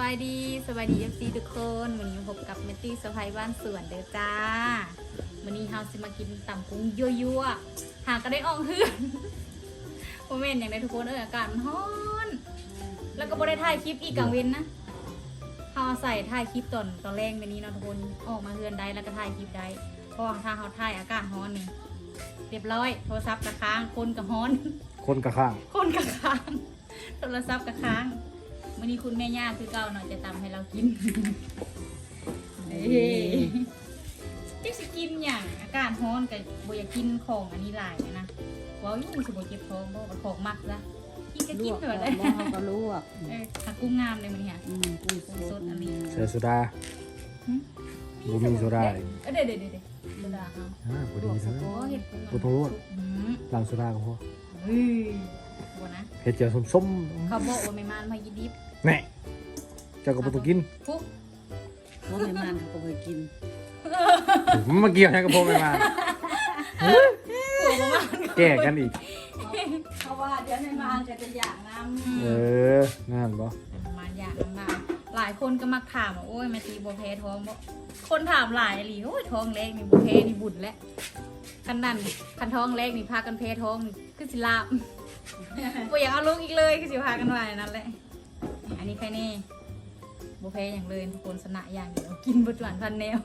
บายดีสบายดีเอฟซีทุกคนวันนี้พบกับเมตตี้สะพายบ้านสวนเด้อจ้าวันนี้เฮาสิมากินตำกุ้งยั่วๆหาก็ได้ออกเฮือนโมเมนต์อย่างไรทุกคนเอออากาศมันร้อน แล้วก็บ่ได้ถ่ายคลิปอีกกลางเว้นนะเฮาใส่ถ่ายคลิปตอนตอนแรกไปนี้เนาะทุกคนออกมาเฮือนได้แล้วก็ถ่ายคลิปได้เพราะว่าถ้าเฮาถ่ายอากาศร้อนนี่เรียบร้อย โทรศัพท์กระค้างคนกระฮ้อน คนกระข้าง คนกระค้างโทรศัพท์กระค้าง วันนี้คุณแม่ย่าคือเก่าหน่อยจะตำให้เรากินเอ้ยจิกสิกินอย่างอากาศร้อนกับบอยากกินของอันนี้หลายนะเว้าอยู่สมบูรเจ็บท้องบ่ว่าของมักซะกินก็ลกินวกไปก่หมอนดเลยแล้วเขาก็ลวกเออผักกุ้งงามเลยมันเนี่ยอืมกุ้งสสดดอันนี้ใส่โซดาหึบ่มีโซดาอีกเออเดี๋ยวเดี๋ยวเดี๋ยวเดี๋ยวโซดาเอาอ่าพอลดีวกเลสะยโพกเห็ดกุ้งบ่ต้องลวกอืมล้างโซดาก็พอเฮ้ยบัวนะเฮ็ดเจียวส้มเขาบอกว่าไม่มานมายีดิบๆ แน่เจ้าก็บ่ต้องกินปุ๊บเพราะไม่มันเขาก็เคยกินมันมาเกี่ยวหยังกับผมไม่มาหัวประมาณแก้กันอีก เพราะว่าเดี๋ยวไม่มันจะเป็นอย่างน้เออนั่นบ่ประมาณอย่างนั้นมาหลายคนก็มาถามว่าโอ้ยแม่ตีบัวเพท้องบ่คนถามหลายอีหลีโอ้ยท้องเล็กนี่บัวเพนี่บุญแล้วคันนั้นคันท้องเล็กนี่พากันเพท้องนี่คือสิลาบบ่อยากเอาลูกอีกเลยคือสิพากันว่าอย่างนั้นแหละ อันนี้ใครนี่บัวเพอย่างเลยทุกคนสนะอย่างเดียวกินบุจวนพันแนว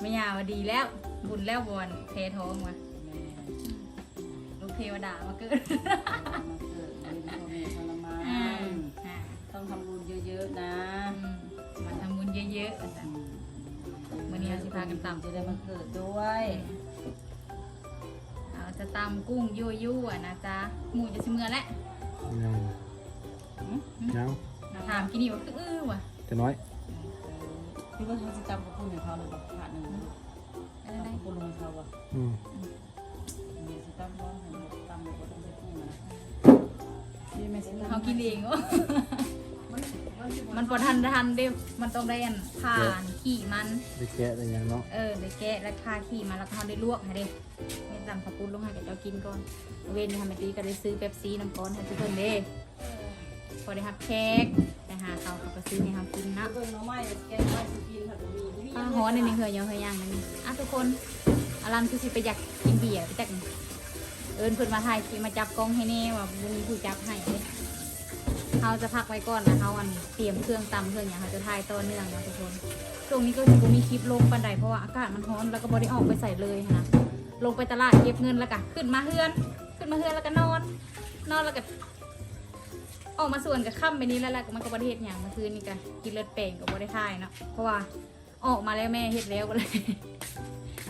ไม่ยาวว่าดีแล้ว บุญแล้วบอนเพท้องว่ะำแม่ลูกเทวดามาเกิดมาเกิดเป็นพ่อแม่ทรมาอ่านอ่าต้องทำบุญเยอะๆนะอืมมาทำบุญเยอะๆอะจ้ะมื้อนี้เราสิพากันตำจะได้มาเกิดด้วยเราจะตำกุ้งยั่วยั่วๆนะจ๊ะหมูจะชิมเมื่อแล้ว ยังยังถามกินนี่ว่าคืออื้อว่ะจะน้อยพี่ว่าเขาจะจำกับคุณในเขาเลยแบบขาดหนึ่งอะไรจำนะกับคุณลงเขาอะอืมเนี่ยสิจำว่าเห็นแบบจำแบบว่าต้องใช้ที่มาพี่ไม่ใช่เขากินเองวะมันพอทันทันเด้มันต้องได้อันผ่านขี่มันได้แกะได้หยังเนาะเออได้แกะแล้วผ่าขี่มันแล้วก็เขาได้ลวกให้เด้ไม่ตำข้าวปุ้นลงให้กับเจ้ากินก่อนเว้นทำไมตีก็ได้ซื้อเป๊ปซี่น้ำก้อนให้ทุกคนเด้ พอได้ฮับแขกไปหาเขาเขาก็ซื้อให้เขากินนะเบิ่งน้องไม้แกงไม้สิกินค่ะมีมีอ่าฮ้อนในนี้เคยยังเคยย่างในนี้อะทุกคนอลันคือสิไปอยากกินเบียร์ไปจักนี่เอิญเพิ่นมาถ่ายคลิปมาจับกล้องให้แน่ว่าบ่มีผู้จับให้เด้เขาจะพักไว้ก่อนนะเขาอันเตรียมเครื่องตำเครื่องอย่างเขาจะถ่ายต่อเนื่องนะทุกคนช่วงนี้ก็สิบ่มีคลิปลงปันใดเพราะว่าอากาศมันร้อนแล้วก็บ่ได้ออกไปใส่เลยหั้นนะลงไปตลาดเก็บเงินแล้วก็ขึ้นมาเฮือน ขึ้นมาเฮือนแล้วก็นอน นอนแล้วก็ ออกมาส่วนกับค่ำไปนี้แล้วแหละมันก็บ่ได้เฮ็ดหยังเมื่อคืนนี่ก็กินเลือดแป้งก็บ่ได้ถ่ายเนาะเพราะว่าออกมาแล้วแม่เฮ็ดแล้วก็เลย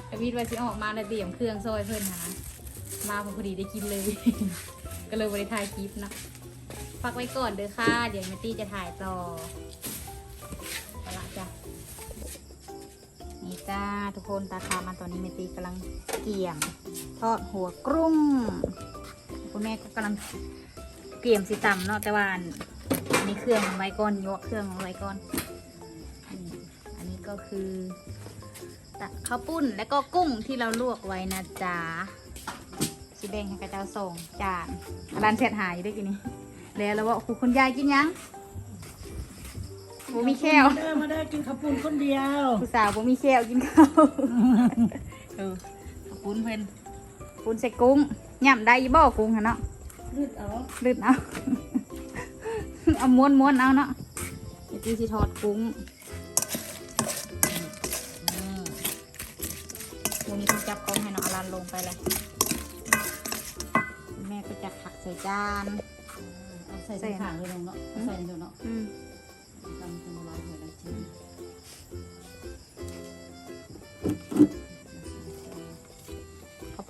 ไอวิทย์ว่าสิออกมาแล้วเตรียมเครื่องซอยเพิ่อนหามาพอดีได้กินเลย ก็เลยบริถ่ายคลิปเนาะพักไว้ก่อนเด้อค่ะ เดี๋ยวมตตี้จะถ่ายต่อเอาละจ้ะนี่จ้าทุกคนตาคามาตอนนี้แมตีกำลังเกี่ยมทอดหัวกรุ้งคุณแม่ก็กำลัง เกี่ยมสิตำเนาะแต่ว่าอันนี้เครื่องไว้ก่อนยกเครื่องไว้ก่อนอืมอันนี้ก็คือตะข้าวปุ้นแล้วก็กุ้งที่เราลวกไว้นะจ๊ะสิแบ่งให้กระเจ้าส่งจานร้านเสร็จหายอยู่ด้วยกินนี้แล้วแล้วว่าคุณยายกินยังบ่มีแควเด้อมาได้กินข้าวปุ้นคนเดียวผู้สาวบ่มีแควกินข้าวเออข้าวปุ้นเพิ่นปุ้นใส่กุ้งย่ำได้ยี่บ่กุ้งฮะเนาะ ลืดเอาลืดเอา เอาม้วนม้วนๆเอาเนาะเดี๋ยวพี่สิทอดกุ้งวันนี้ต้องจับกล้องให้น้องอลันลงไปเลย แม่ก็จะผักใส่จาน เอาใส่ถุงขางเลยลงเนาะเอาใส่เดี๋ยวเนาะอืมทำเป็นร้อยหัว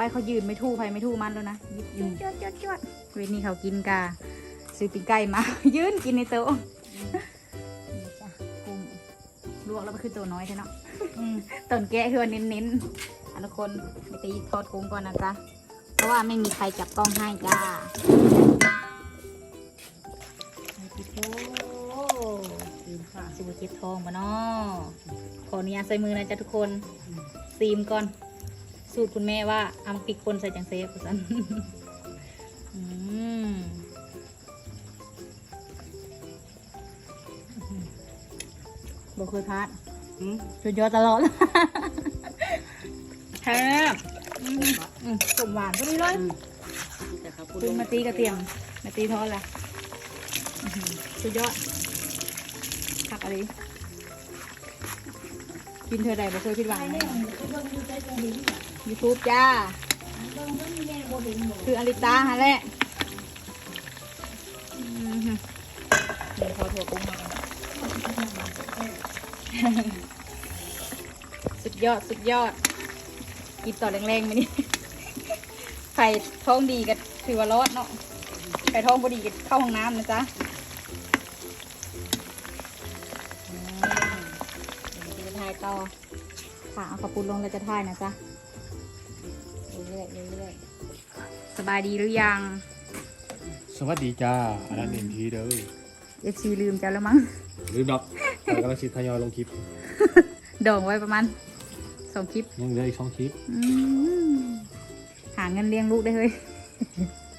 เขาไปเขายืนไม่ทู่ไปไม่ทู่มันแล้วนะยืนจวดจวดจวดเวทนี้เขากินกาซื้อปิ้งไก่มา ยืนกินในโต๊ะนี่จ้ะกุ้งลวกแล้วมันคือตัวน้อยใช่เนาะอืมต้นแกะคือว่าเน้นๆอันทุกคนไปตีทอดกุ้งก่อนนะจ๊ะเพราะว่าไม่มีใครจับกล้องให้จ้าไอ้พี่โตลืมค่ะสิบเจ็บทองมาเนาะขออนุญาตใส่มือนะจ๊ะทุกคนซีมก่อน สูตรคุณแม่ว่าเอามาปิกคนใส่จังเซฟสันอืมอื้อหืบ่เคยพลาดอืมสุดยอดตลอดแซ่บอืมอืมสมหวานก็มีเลยแต่ครับปรุงมาตีกระเทียมมาตีทอดละอื้อหือสุดยอดผักอะไร กินเธอใดบ่เคยผิดหวังแน่ยูทูบจ้า คืออลิตาฮะแหละอื้อหือเดี๋ยวพอถั่วกุ้งมาก่อนสุดยอดสุดยอด กินต่อแรงๆมานี่ไข่ท้องดีก็ถือว่ารอดเนาะไข่ท้องพอดีก็เข้าห้องน้ำนะจ๊ะ ค่ะเอากระปุกลงแล้วจะถ่ายนะจ๊ะเรื่อยๆเรื่อยๆสบายดีหรือยัง สวัสดีจ้า อันนั้นเอ็นทีเด้อเอฟซีลืมจ้ะแล้วมั้งหรือดอกเรากำลังสิทยอยลงคลิปดองไว้ประมาณสองคลิปยังเหลืออีกสองคลิปอืมหาเงินเลี้ยงลูกได้เลย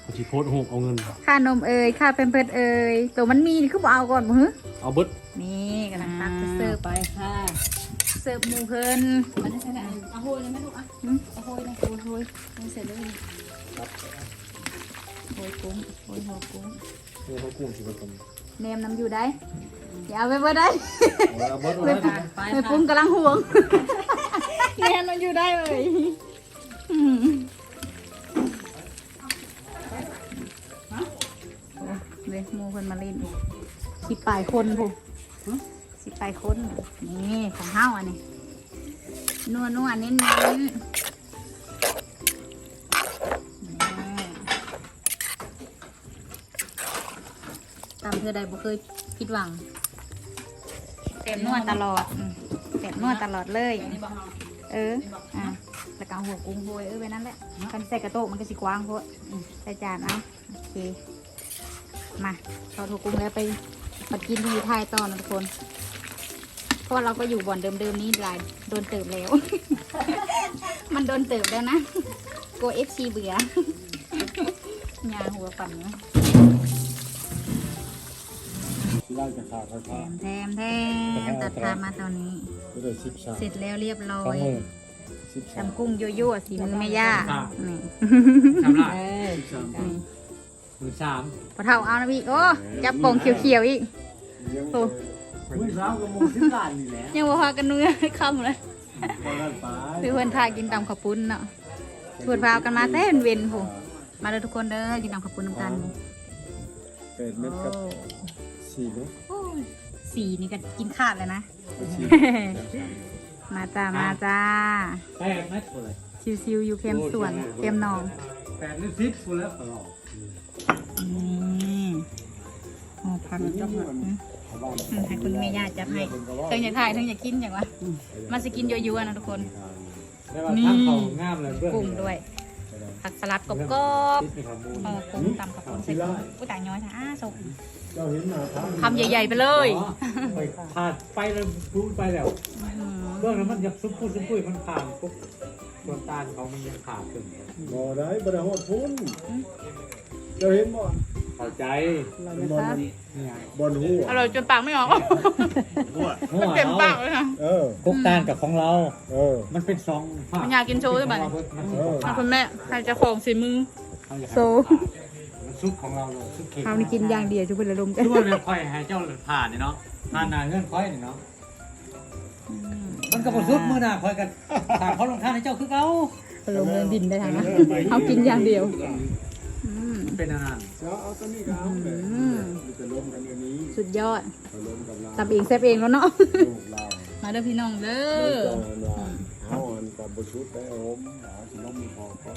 เขาสิโพสต์โหกเอาเงิน ค่านมเอ่ยค่าเป็นเพิดเอ่ยตัวมันมีนี่คือบ่เอาก่อนมือเอาเบิดนี่กำลังตักจะเสิร์ฟไปค่ะเสิร์ฟหมูเพิ่นมันได้ใช่ไหมเอาโหยเลยไหมลูกอะหึเอาโหยนะโหยโหยโหยเสร็จแล้วนี่โหยกุ้งโหยหัวกุ้งเนี่ยเขากุ้งสิบคนแนมน้ำอยู่ได้อย่าเอาไปเบิดได้เบิดไม่เอาปุ้เบิงดไปไปปุ้งกำลังห่วงแนมมันอยู่ได้เลยอืมโอ้เลยหมูเพิ่นมาเล่นสิปลายคนผู้ สิปลายคนนี่ของเฮาอันนี้นัวนัวๆเน้นเน้นตามเธอใดบ่เคยผิดหวังเต็มนวดตลอดอืมเต็มนวดตลอดเลยนี่บอกเอาเอออะแล้วก็เอาหัวกุ้งโรยเออไปนั่นแหละกันใส่กระโตกมันก็สิกว้างโพดอืมใส่จานเอาโอเคมาเอาถั่วกุ้งแล้วไปปัดกินที่ไทยต่อนะทุกคน เพราะว่าเราก็อยู่บ่อนเดิมๆนี้หลายโดนเติบแล้ว มันโดนเติบแล้วนะโกเอฟซีเบื่อยาหัวปั่นเนาะที่ได้จะขาดราแถคามแถมแถมตัดภาพมาตอนนี้ ก็เลยสิบสามเสร็จแล้วเรียบร้อสองยหมื่นสิบสามตำกุ้งยั่วๆสีมือแม่ย่านี่ทำไรเออนี่มือสามพอเท่าเอานะพี่โอ้จับโป่งเขียวๆอีกโอ้ มือสามก็มงสิบล้านนี่แหละยังบ่พากันเนื้อคำเลยพอแล้วไปคือเพื่อนพากินตำข้าวปุ้นเนาะชวนพากันมาแต่เวนๆผมมาเลยทุกคนเด้อกินตำข้าวปุ้นน้ำกันแปดเม็ดกับสี่เม็ดโอ้ยสีนี่ก็กินขาดเลยนะสี่มาจ้ามาจ้าแปดเม็ดกูเลยชิวๆอยู่เข้มส่วนเข้มหนองแปดนี่สิบกูแล้วตลอดนี่โอ้พันจังหวะ อืมให้คุณแม่ย่าจับให้เทั้งอยากถ่ายเทั้งอยากกินอย่างวะมาสิกินยั่วๆนะทุกคน ได้ว่าทางเขางามเลยเพื่อนกุ้งด้วย ผักสลัดกรอบติดในขมูลๆห่อกุ้งตำข้าวปุ้นใส่กุ้งอุ้ยตายน้อยจ้ะอ้าสุกเจ้าเห็นมาครับคำใหญ่ ๆ ไปเลย ไปขาดไปแล้วพูดไปแล้วเรื่องนั้นมันยังซุบพูดซุบพูดมันขาดปุ๊บดวงตาเขามันยังขาดขึ้น บ่ได้บ่ได้ฮอดพุ่นเจ้าเห็นบ่ เข้าใจบอลเนี่ยบอลหัวอร่อยจนปากไม่ออกหัวเต็มเราปากเลยค่ะเออกุ๊กตาลกับของเรา เออ มันเป็นสองภาคมันอยากกินโชว์ด้วยบัดนี้มันเออขอบคุณแม่ใครจะของสีมือโซ่มันซุปของเราเลยซุปเค็มเขานี่กินอย่างเดียวจุ๊บเลยลมกันทุกวันเราค่อยให้เจ้าผ่านนี่เนาะผ่านนานเงื่อนค่อยนี่เนาะมันก็บซุปมือหน้าค่อยกันถามเขาลงท่านให้เจ้าคือเขาลมเงินดินได้ทางนะเขากินอย่างเดียวอืม เป็นอันนั้นเจ้าเอาตัวนี้ก็เอาแต่อืมมันจะล้มกันอย่างนี้สุดยอดจะล้มกับเราตับเองแซ่บเองแล้วเนาะ ลูกเรามาเด้อพี่น้องเด้เอออเอาอันกับบชุดได้โอมหาสิล้มมีพอก็